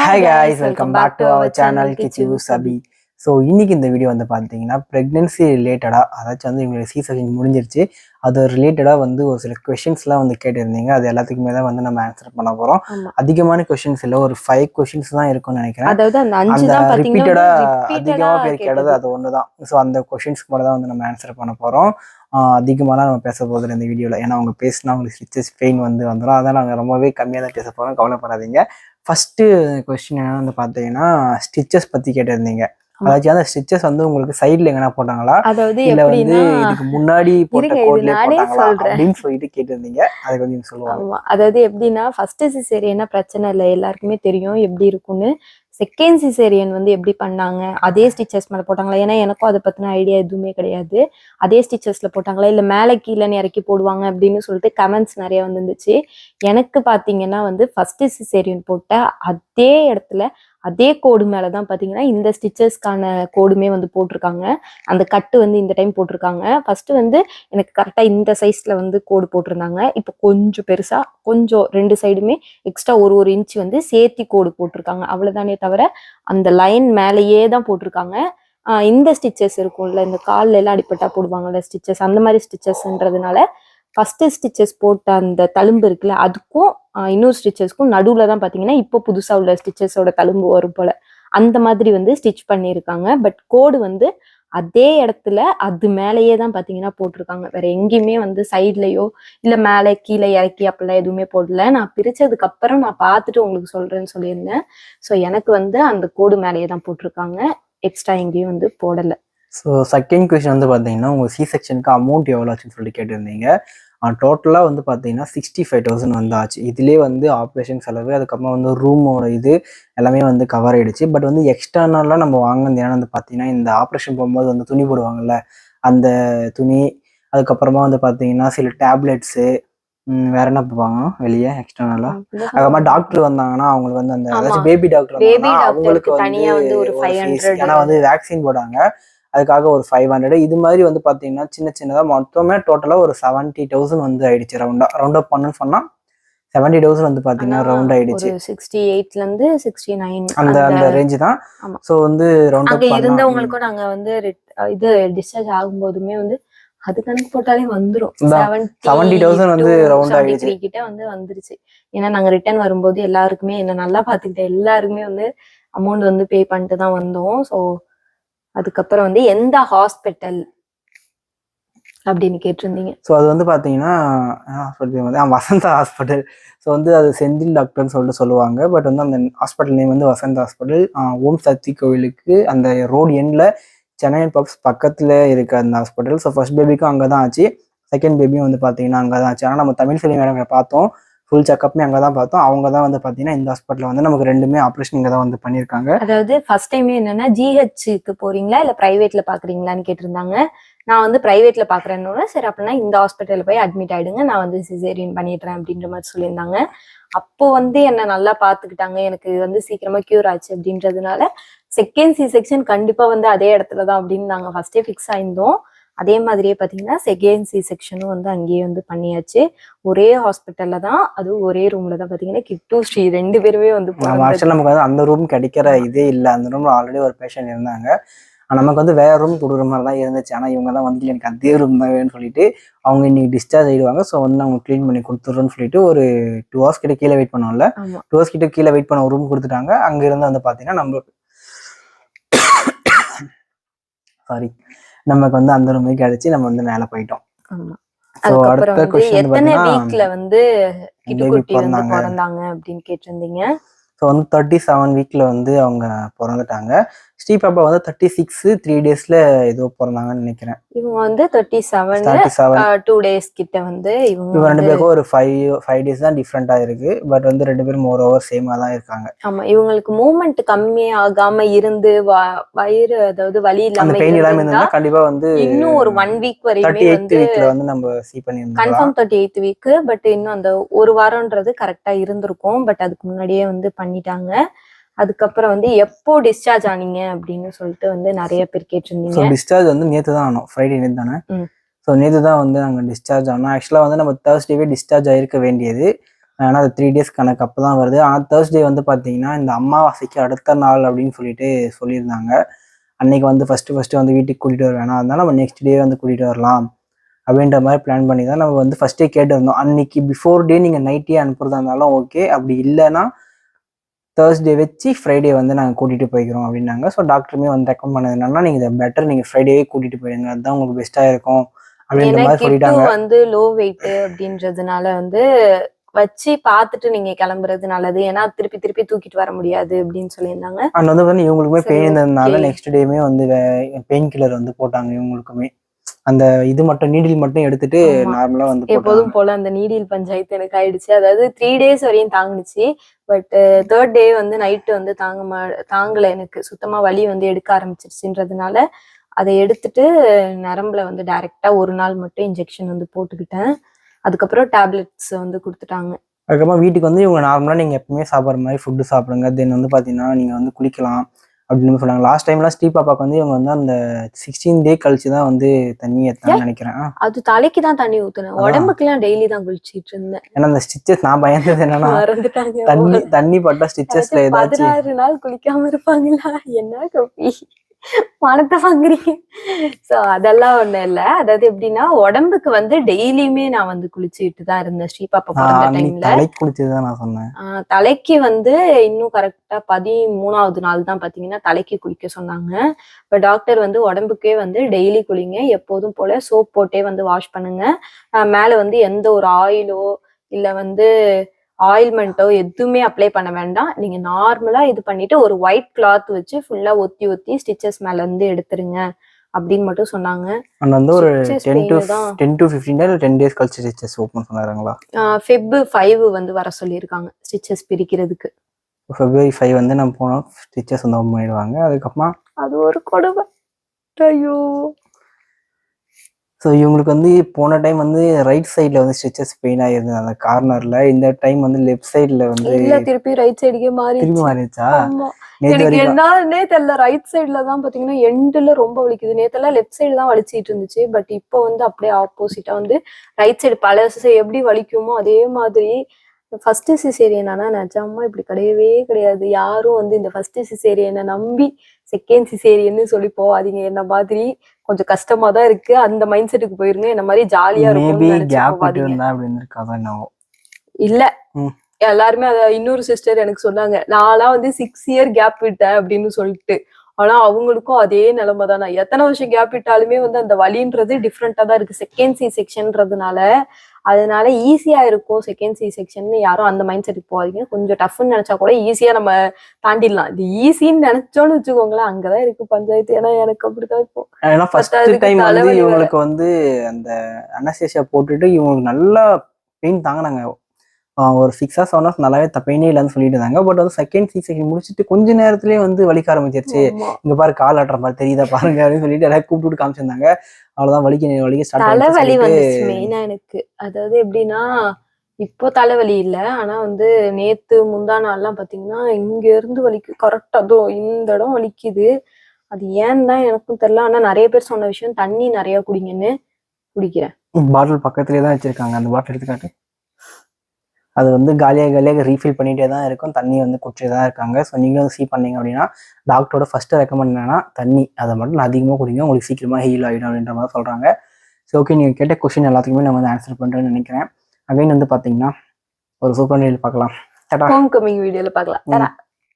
Hi guys welcome back to our channel Kichu சபி so இன்னைக்கு இந்த video வந்து பார்த்தீங்கன்னா ப்ரெக்னென்சி ரிலேட்டடாக அதாச்சும் வந்து இவங்களுக்கு சி செக்ஷன் முடிஞ்சிருச்சு. அது ரிலேட்டடாக வந்து ஒரு சில கொஷின்ஸ்லாம் வந்து கேட்டிருந்தீங்க. அது எல்லாத்துக்குமே தான் வந்து நம்ம ஆன்சர் பண்ண போகிறோம். அதிகமான கொஷின்ஸ் இல்லை ஒரு ஃபைவ் கொஷின்ஸ் தான் இருக்கும்னு நினைக்கிறேன். அதாவது அந்த அஞ்சு அந்த தான் பாத்தீங்கன்னா ரிப்பீட்டடா repeated-ஆ அதிகமா பேர் கேட்டது. கேட்டது. அது ஒன்று தான். ஸோ அந்த கொஷின்ஸ்க்கு மட்டும் தான் வந்து நம்ம ஆன்சர் பண்ண போகிறோம் அதிகமாக நம்ம பேச போதில்லை இந்த வீடியோவில் ஏன்னா அவங்க பேசினா அவங்களுக்கு ஸ்டிச்சஸ் பெயின் வந்து வந்துடும் அதனால் நாங்கள் ரொம்பவே கம்மியாக தான் பேச போகிறோம் கவலைப்படாதீங்க. ஃபஸ்ட்டு கொஸ்டின் என்னன்னு வந்து பார்த்தீங்கன்னா ஸ்டிச்சஸ் பற்றி கேட்டிருந்தீங்க. அதாச்சும் அந்த ஸ்டிச்சஸ் வந்து உங்களுக்கு சைடில் எங்கன்னா போட்டாங்களா? அதாவது இல்ல வந்து இதுக்கு முன்னாடி போட்ட கோட்ல போட்டாங்களா. அப்படின்னு சொல்லிட்டு கேட்டிருந்தீங்க. அதை கொஞ்சம் சொல்லுவாங்க. அதாவது எப்படின்னா ஃபர்ஸ்ட் சிசேரியனா பிரச்சனை இல்லை எல்லாருக்குமே தெரியும் எப்படி இருக்கும்னு. செகண்ட் சிசேரியன் வந்து எப்படி பண்ணாங்க? அதே ஸ்டிச்சஸ் மேலே போட்டாங்களா? ஏன்னா எனக்கும் அதை பற்றின ஐடியா எதுவுமே கிடையாது. அதே ஸ்டிச்சஸில் போட்டாங்களா? இல்லை மேலே கீழேன்னு இறக்கி போடுவாங்க அப்படின்னு சொல்லிட்டு கமெண்ட்ஸ் நிறைய வந்துருந்துச்சு. எனக்கு பார்த்தீங்கன்னா வந்து ஃபர்ஸ்ட் சிசேரியன் போட்ட அதே இடத்துல அதே கோடு மேல தான் பாத்தீங்கன்னா இந்த ஸ்டிச்சஸ்க்கான கோடுமே வந்து போட்டிருக்காங்க. அந்த கட்டு வந்து இந்த டைம் போட்டிருக்காங்க. ஃபர்ஸ்ட் வந்து எனக்கு கரெக்டா இந்த சைஸ்ல வந்து கோடு போட்டிருந்தாங்க. இப்போ கொஞ்சம் பெருசா கொஞ்சம் ரெண்டு சைடுமே எக்ஸ்ட்ரா ஒரு ஒரு இன்ச் வந்து சேர்த்தி கோடு போட்டிருக்காங்க. அவ்வளவுதானே தவிர அந்த லைன் மேலேயே தான் போட்டிருக்காங்க இந்த ஸ்டிச்சஸ் இருக்கும்ல இந்த கால்ல எல்லாம் அடிப்பட்டா போடுவாங்கல்ல ஸ்டிச்சஸ் அந்த மாதிரி ஸ்டிச்சஸ்ன்றதுனால ஃபஸ்ட்டு ஸ்டிச்சஸ் போட்ட அந்த தழும்பு இருக்குல்ல அதுக்கும் இன்னொரு ஸ்டிச்சஸ்க்கும் நடுவில் தான் பார்த்தீங்கன்னா இப்போ புதுசாக உள்ள ஸ்டிச்சஸோட தழும்பு வரும் போல். அந்த மாதிரி வந்து ஸ்டிச் பண்ணியிருக்காங்க. பட் கோடு வந்து அதே இடத்துல அது மேலேயே தான் பார்த்தீங்கன்னா போட்டிருக்காங்க. வேற எங்கேயுமே வந்து சைட்லையோ இல்லை மேலே கீழே இறக்கி அப்படிலாம் எதுவுமே போடல. நான் பிரிச்சதுக்கு அப்புறம் நான் பார்த்துட்டு உங்களுக்கு சொல்றேன்னு சொல்லியிருந்தேன். ஸோ எனக்கு வந்து அந்த கோடு மேலேயே தான் போட்டிருக்காங்க. எக்ஸ்ட்ரா எங்கேயும் வந்து போடலை. ஸோ செகண்ட் கொஸ்டின் வந்து பார்த்தீங்கன்னா உங்கள் சி செக்ஷனுக்கு அமௌண்ட் எவ்வளோ ஆச்சுன்னு சொல்லிட்டு கேட்டிருந்தீங்க. டோட்டலாக வந்து பார்த்தீங்கன்னா சிக்ஸ்டி ஃபைவ் தௌசண்ட் வந்து ஆச்சு இதுலேயே வந்து ஆப்ரேஷன் செலவு அதுக்கப்புறமா வந்து ரூமோட இது எல்லாமே வந்து கவர் ஆயிடுச்சு. பட் வந்து எக்ஸ்டர்னலாக நம்ம வாங்கினது ஏன்னா வந்து பார்த்தீங்கன்னா இந்த ஆப்ரேஷன் போகும்போது வந்து துணி போடுவாங்கல்ல அந்த துணி அதுக்கப்புறமா வந்து பார்த்தீங்கன்னா சில டேப்லெட்ஸு வேற என்ன போவாங்க வெளியே எக்ஸ்டர்னலாக அதுக்கப்புறமா டாக்டர் வந்தாங்கன்னா அவங்களுக்கு வந்து அந்த பேபி டாக்டர் அவங்களுக்கு வந்து ஒரு fees. 500 ஏன்னா வந்து வேக்சின் போடாங்க அதுக்காக ஒரு ஃபைவ் ஹண்ட்ரட் இது மாதிரி வந்து பாத்தீங்கன்னா சின்ன சின்னதா மொத்தமே டோட்டலா ஒரு செவன்ட்டி தௌசண்ட் வந்து ஆயிடுச்சு ரவுண்டா ரவுண்ட் அப் பண்ணுன்னு சொன்னா செவன்ட்டி தௌசண்ட் வந்து பாத்தீங்கன்னா ரவுண்ட் ஆயிடுச்சு. சிக்ஸ்டி எயிட்ல இருந்து சிக்ஸ்டி நைன் அந்த அந்த ரேஞ்சு தான். ஸோ வந்து ரவுண்ட் அப் இருந்தவங்களுக்கும் நாங்க வந்து இது டிஸ்சார்ஜ் ஆகும்போதுமே வந்து அது கணக்கு போட்டாலே வந்துரும். இதான், 70,000 வந்து ஆயிடுச்சு. த்ரீ கிட்ட வந்து வந்துருச்சு. ஏன்னா நாங்க ரிட்டர்ன் வரும்போது எல்லாருக்குமே என்ன நல்லா பாத்துக்கிட்ட எல்லாருக்குமே வந்து அமௌண்ட் வந்து பே பண்ணிட்டு தான் வந்தோம். ஸோ அதுக்கப்புறம் வந்து எந்த ஹாஸ்பிட்டல் அப்படின்னு கேட்டிருந்தீங்க? ஸோ அது வந்து பார்த்தீங்கன்னா ஹாஸ்பிட்டல் வந்து வசந்தா ஹாஸ்பிட்டல் ஸோ வந்து அது செந்தில் டாக்டர்னு சொல்லிட்டு சொல்லுவாங்க. பட் வந்து அந்த ஹாஸ்பிட்டல் நேம் வந்து வசந்தா ஹாஸ்பிட்டல் ஓம் சக்தி கோவிலுக்கு அந்த ரோடு எண்டில் சென்னை பப்ஸ் பக்கத்தில் இருக்க அந்த ஹாஸ்பிட்டல் ஸோ ஃபர்ஸ்ட் பேபிக்கும் அங்கே தான் ஆச்சு. செகண்ட் பேபியும் வந்து பார்த்தீங்கன்னா அங்கே தான் ஆச்சு. ஆனால் நம்ம தமிழ் சிலை மேடம் பார்த்தோம். ஃபுல் செக்அப்மே அங்கே தான் பார்த்தோம். அவங்க தான் வந்து பார்த்தீங்கன்னா இந்த ஹாஸ்பிட்டலில் வந்து நமக்கு ரெண்டுமே ஆப்ரேஷன் இங்கே தான் வந்து பண்ணியிருக்காங்க. அதாவது ஃபர்ஸ்ட் டைமே என்னன்னா ஜிஹெச்சுக்கு போறீங்களா? இல்லை பிரைவேட்ல பாக்குறீங்களான்னு கேட்டிருந்தாங்க. நான் வந்து பிரைவேட்ல பாக்குறேன்னு சரி அப்படின்னா இந்த ஹாஸ்பிட்டலில் போய் அட்மிட் ஆயிடுங்க. நான் வந்து சிசேரியன் பண்ணிடுறேன் அப்படின்ற மாதிரி சொல்லியிருந்தாங்க. அப்போ வந்து என்ன நல்லா பாத்துக்கிட்டாங்க. எனக்கு வந்து சீக்கிரமா கியூர் ஆச்சு அப்படின்றதுனால செகண்ட் சி செக்ஷன் கண்டிப்பா வந்து அதே இடத்துல தான் அப்படின்னு நாங்க ஃபர்ஸ்டே ஃபிக்ஸ் ஆயிருந்தோம். அதே மாதிரியே பாத்தீங்கன்னா செகண்ட் சி செக்ஷனும் வந்து அங்கேயே வந்து பண்ணியாச்சு. ஒரே ஹாஸ்பிட்டல்ல தான் அதுவும் ஒரே ரூம்ல தான் பாத்தீங்கன்னா கிட்டு ஸ்ரீ ரெண்டு பேருமே வந்து. ஆக்சுவலாக நமக்கு வந்து அந்த ரூம் கிடைக்கிற இதே இல்லை. அந்த ரூம்ல ஆல்ரெடி ஒரு பேஷண்ட் இருந்தாங்க. ஆனா, நமக்கு வந்து வேற ரூம் கொடுக்குற மாதிரி தான் இருந்துச்சு. ஆனால் இவங்க தான் வந்து எனக்கு அதே ரூம் தான் வேணும்னு சொல்லிட்டு அவங்க இன்னைக்கு டிஸ்சார்ஜ் ஆயிடுவாங்க. ஸோ வந்து அவங்க க்ளீன் பண்ணி கொடுத்துட்றோன்னு சொல்லிட்டு ஒரு டூ ஹவர்ஸ் கிட்ட கீழே வெயிட் பண்ணோம்ல. டூ ஹவர்ஸ் கிட்ட கீழே வெயிட் பண்ண ஒரு ரூம் கொடுத்துட்டாங்க. அங்க இருந்து வந்து பார்த்தீங்கன்னா நம்மளுக்கு சாரி நமக்கு வந்து அந்த ரூமே கிடைச்சி நம்ம வந்து மேலே போயிட்டோம். அடுத்த வந்து கொஸ்டின் எத்தனை பார்த்தீங்கன்னா வீக்ல வந்து. பிறந்தாங்க அப்படின்னு கேட்டிருந்தீங்க? ஸோ வந்து தேர்ட்டி செவன் வீக்ல வந்து அவங்க பிறந்துட்டாங்க. ஸ்ரீ பாப்பா வந்து தேர்ட்டி சிக்ஸ் த்ரீ டேஸ்ல ஏதோ பிறந்தாங்கன்னு நினைக்கிறேன். இவங்க வந்து thirty seven seven two days கிட்ட வந்து இவங்க ரெண்டு பேருக்கும் ஒரு ஃபைவ் ஃபைவ் டேஸ் தான் டிஃப்ரெண்டா இருக்கு. பட் வந்து ரெண்டு பேரும் மோர் ஓவர் சேமா தான் இருக்காங்க. ஆமா இவங்களுக்கு மூமெண்ட் கம்மி ஆகாம இருந்து வயிறு அதாவது வலி அந்த இல்லாம பெயின் இல்லாம இருந்தா கண்டிப்பா வந்து இன்னும் ஒரு ஒன் வீக் வரையுமே வந்து வீக்ல வந்து நம்ம சி பண்ணியிருந்தோம் confirm thirty eight week but இன்னும் அந்த ஒரு வாரம்ன்றது கரெக்டா இருந்திருக்கும். பட் அதுக்கு முன்னாடியே வந்து பண்ணிட்டாங்க. அதுக்கப்புறம் வந்து எப்போ டிஸ்சார்ஜ் ஆனீங்க அப்படின்னு சொல்லிட்டு வந்து நிறைய பேர் கேட்டிருந்தீங்க. டிஸ்சார்ஜ் வந்து நேற்று தான் ஆனோம். ஃப்ரைடே நேற்று தானே. ஸோ நேற்று தான் வந்து நாங்கள் டிஸ்சார்ஜ் ஆனோம். ஆக்சுவலாக வந்து நம்ம தேர்ஸ்டேவே டிஸ்சார்ஜ் ஆயிருக்க வேண்டியது. ஏன்னா அது த்ரீ டேஸ் கணக்கு அப்போ தான் வருது. ஆனால் தேர்ஸ்டே வந்து பார்த்தீங்கன்னா இந்த அமாவாசைக்கு அடுத்த நாள் அப்படின்னு சொல்லிட்டு சொல்லியிருந்தாங்க. அன்னைக்கு வந்து ஃபஸ்ட்டு ஃபஸ்ட்டு வந்து வீட்டுக்கு கூட்டிகிட்டு வர வேணாம். அதனால நம்ம நெக்ஸ்ட் டே வந்து கூட்டிகிட்டு வரலாம். அப்படின்ற மாதிரி பிளான் பண்ணி தான் நம்ம வந்து ஃபஸ்ட்டே கேட்டு இருந்தோம் அன்னைக்கு பிஃபோர் டே நீங்கள் நைட்டே அனுப்புறதா இருந்தாலும் ஓகே அப்படி இல்லைன்னா தேர்ஸ்டே வச்சு ஃப்ரைடே வந்து நாங்கள் கூட்டிகிட்டு போய்க்கிறோம் அப்படின்னாங்க. ஸோ டாக்டருமே வந்து ரெக்கமெண்ட் பண்ணது என்னன்னா நீங்கள் இதை பெட்டர் நீங்கள் ஃப்ரைடேவே கூட்டிகிட்டு போயிடுங்க அதுதான் உங்களுக்கு பெஸ்ட்டாக இருக்கும் அப்படின்ற மாதிரி சொல்லிட்டாங்க. வந்து லோ வெயிட் அப்படின்றதுனால வந்து வச்சு பார்த்துட்டு நீங்க கிளம்புறது நல்லது. ஏன்னா திருப்பி திருப்பி தூக்கிட்டு வர முடியாது அப்படின்னு சொல்லியிருந்தாங்க. அண்ட் வந்து இவங்களுக்குமே பெயின் இருந்ததுனால. நெக்ஸ்ட் டேமே வந்து பெயின் கில்லர் வந்து போட்டாங்க இவங்களுக்குமே. அந்த இது மட்டும் நீடில் மட்டும் எடுத்துட்டு. நார்மலா வந்து எப்போதும் போல அந்த நீடில் பஞ்சாயத்து எனக்கு ஆயிடுச்சு. அதாவது த்ரீ டேஸ் வரையும் தாங்குனுச்சு பட் தேர்ட் டே வந்து நைட்டு வந்து தாங்க மா தாங்கல எனக்கு. சுத்தமா வலி வந்து எடுக்க ஆரம்பிச்சிருச்சுன்றதுனால அதை எடுத்துட்டு நரம்புல வந்து டைரக்டா ஒரு நாள் மட்டும் இன்ஜெக்ஷன் வந்து போட்டுக்கிட்டேன். அதுக்கப்புறம் டேப்லெட்ஸ் வந்து கொடுத்துட்டாங்க. அதுக்கப்புறமா வீட்டுக்கு வந்து இவங்க நார்மலா நீங்க எப்பவுமே சாப்பிட்ற மாதிரி ஃபுட்டு சாப்பிடுங்க. தென் வந்து பாத்தீங்கன்னா நீங்க வந்து குளிக்கலாம். அப்படின்னு சொன்னாங்க. லாஸ்ட் டைம்லாம் ஸ்ரீ பாப்பாக்கு வந்து இவங்க வந்து அந்த சிக்ஸ்டீன் டே கழிச்சு தான் வந்து தண்ணி ஏத்தான்னு நினைக்கிறேன். அது தலைக்கு தான் தண்ணி ஊத்துனேன். உடம்புக்குலாம் டெய்லி தான் குளிச்சிட்டு இருந்தேன். ஏன்னா அந்த ஸ்டிச்சஸ் நான் பயந்தது என்னன்னா தண்ணி தண்ணி பட்ட ஸ்டிச்சஸ்ல ஏதாச்சும் பதினாறு நாள் குளிக்காம இருப்பாங்களா? என்ன கப்பி பணத்தை வாங்குறீங்க. சோ அதெல்லாம் ஒண்ணும் இல்ல. அதாவது எப்படின்னா உடம்புக்கு வந்து டெய்லியுமே நான் வந்து குளிச்சுட்டு தான் இருந்தேன். ஸ்ரீபாப்பா பிறந்த டைம்ல தலைக்கு குளிச்சதுதான் நான் சொன்னேன். தலைக்கு வந்து இன்னும் கரெக்டா பதிமூணாவது நாள் தான் பாத்தீங்கன்னா தலைக்கு குளிக்க சொன்னாங்க. இப்ப டாக்டர் வந்து உடம்புக்கே வந்து டெய்லி குளிங்க. எப்போதும் போல சோப் போட்டே வந்து வாஷ் பண்ணுங்க. மேல வந்து எந்த ஒரு ஆயிலோ இல்ல வந்து ஆயில்மெண்ட்டோ எதுவுமே அப்ளை பண்ண வேண்டாம். நீங்க நார்மலா இது பண்ணிட்டு ஒரு ஒயிட் கிளாத் வச்சு ஃபுல்லா ஒத்தி ஒத்தி ஸ்டிச்சஸ் மேல இருந்து எடுத்துருங்க அப்படின்னு மட்டும் சொன்னாங்க. அண்ட் வந்து ஒரு Stitches டென் டு pain தான். Ten to fifteen day ten days கழிச்சு ஸ்டிச்சஸ் ஓப்பன் சொன்னாருங்களா? ஃபெப் ஃபைவ் வந்து வர சொல்லியிருக்காங்க ஸ்டிச்சஸ் பிரிக்கிறதுக்கு. ஃபெப்ரவரி ஃபைவ் வந்து நம்ம போனோம் ஸ்டிச்சஸ் வந்து ஓப்பன் பண்ணிடுவாங்க. அதுக்கப்புறமா அது ஒரு கொடுமை. ஐயோ. ஸோ இவங்களுக்கு வந்து போன டைம் வந்து ரைட் சைடில் வந்து ஸ்டிச்சஸ் பெயின் ஆயிருந்தது. அந்த கார்னர்ல இந்த டைம் வந்து லெஃப்ட் சைடில் வந்து திருப்பி ரைட் சைடுக்கே மாறி திரும்பி மாறிடுச்சா? எனக்கு என்னன்னே தெரியல ரைட் சைடுல தான் பாத்தீங்கன்னா எண்டுல ரொம்ப வலிக்குது. நேத்தெல்லாம் லெஃப்ட் சைடு தான் வலிச்சிட்டு இருந்துச்சு. பட் இப்போ வந்து அப்படியே ஆப்போசிட்டா வந்து ரைட் சைடு பழசு எப்படி வலிக்குமோ அதே மாதிரி ஃபர்ஸ்ட் சிசேரியன் ஆனா நிஜமா இப்படி கிடையவே கிடையாது. யாரும் வந்து இந்த ஃபர்ஸ்ட் சிசேரியனை நம்பி செகண்ட் சிசேரியன்னு சொல்லி போவாதீங்க. என்ன மாதிரி கொஞ்சம் கஷ்டமா தான் இருக்கு. அந்த மைண்ட் செட்டுக்கு போயிருங்க. என்ன மாதிரி ஜாலியா என்னவோ. இல்ல. எல்லாருமே அத இன்னொரு சிஸ்டர் எனக்கு சொன்னாங்க நான்லாம் வந்து சிக்ஸ் இயர் கேப் விட்டேன் அப்படின்னு சொல்லிட்டு. ஆனா அவங்களுக்கும் அதே நிலைமை தான் நான் எத்தனை வருஷம் கேப் விட்டாலுமே வந்து அந்த வலின்றது டிஃப்ரெண்டா தான் இருக்கு. செகண்ட் சி செக்ஷன்றதுனால அதனால ஈஸியா இருக்கும் செகண்ட் சி செக்ஷன் யாரும் அந்த மைண்ட் செட்டுக்கு போகாதீங்க. கொஞ்சம் டஃப்னு நினைச்சா கூட ஈஸியா நம்ம தாண்டிடலாம். இது ஈஸின்னு நினைச்சோன்னு வச்சுக்கோங்களேன் அங்கதான் இருக்கு பஞ்சாயத்து. ஏன்னா எனக்கு அப்படிதான் இப்போ. ஏன்னா ஃபர்ஸ்ட் டைம் வந்து. இவங்களுக்கு வந்து அந்த அனஸ்தேஷியா போட்டுட்டு இவங்களுக்கு நல்லா பெயின் தாங்கினாங்க. ஒரு சிக்ஸ் ஹவர்ஸ் செவன் ஹவர்ஸ் நல்லாவே பெயினே இல்லைன்னு சொல்லிட்டு இருந்தாங்க. பட் வந்து செகண்ட் சிக்ஸ் செகண்ட் முடிச்சுட்டு கொஞ்ச நேரத்திலேயே வந்து வலிக்க ஆரம்பிச்சிருச்சு. இங்க பாரு கால் ஆட்டுற மாதிரி தெரியுதா பாருங்க அப்படின்னு சொல்லிட்டு எல்லாரும் கூப்பிட்டு காமிச்சிருந்தாங்க. அவ்வளவுதான் வலிக்க வலிக்க ஸ்டார்ட் தலைவலி வந்துச்சு மெயினா எனக்கு. அதாவது எப்படின்னா இப்போ தலைவலி இல்ல. ஆனா வந்து நேத்து முந்தா நாள்லாம் பாத்தீங்கன்னா இங்க இருந்து வலிக்கு கரெக்டா அதோ இந்த இடம் வலிக்குது. அது ஏன் தான் எனக்கும் தெரியல. ஆனா நிறைய பேர் சொன்ன விஷயம் தண்ணி நிறைய குடிங்கன்னு குடிக்கிறேன். பாட்டில் பக்கத்துலேயே தான் வச்சிருக்காங்க. அந்த பாட்டில் எடுத்துக்காட்டு. அது வந்து காலியாக காலியாக ரீஃபில் பண்ணிட்டே தான் இருக்கும். தண்ணி வந்து குடிச்சிட்டே தான் இருக்காங்க. ஸோ நீங்களும் வந்து சீ பண்ணீங்க அப்படின்னா டாக்டரோட ஃபர்ஸ்ட் ரெக்கமெண்ட் என்னன்னா தண்ணி. அதை மட்டும் அதிகமாக குடிங்க. உங்களுக்கு சீக்கிரமாக ஹீல் ஆகிடும் அப்படின்ற மாதிரி சொல்கிறாங்க ஸோ ஓகே நீங்கள் கேட்ட கொஷின் எல்லாத்துக்குமே நான் வந்து ஆன்சர் பண்ணுறேன்னு நினைக்கிறேன். அகைன் வந்து பார்த்தீங்கன்னா ஒரு சூப்பர் நீல் பார்க்கலாம். கமிங் வீடியோல பார்க்கலாம்.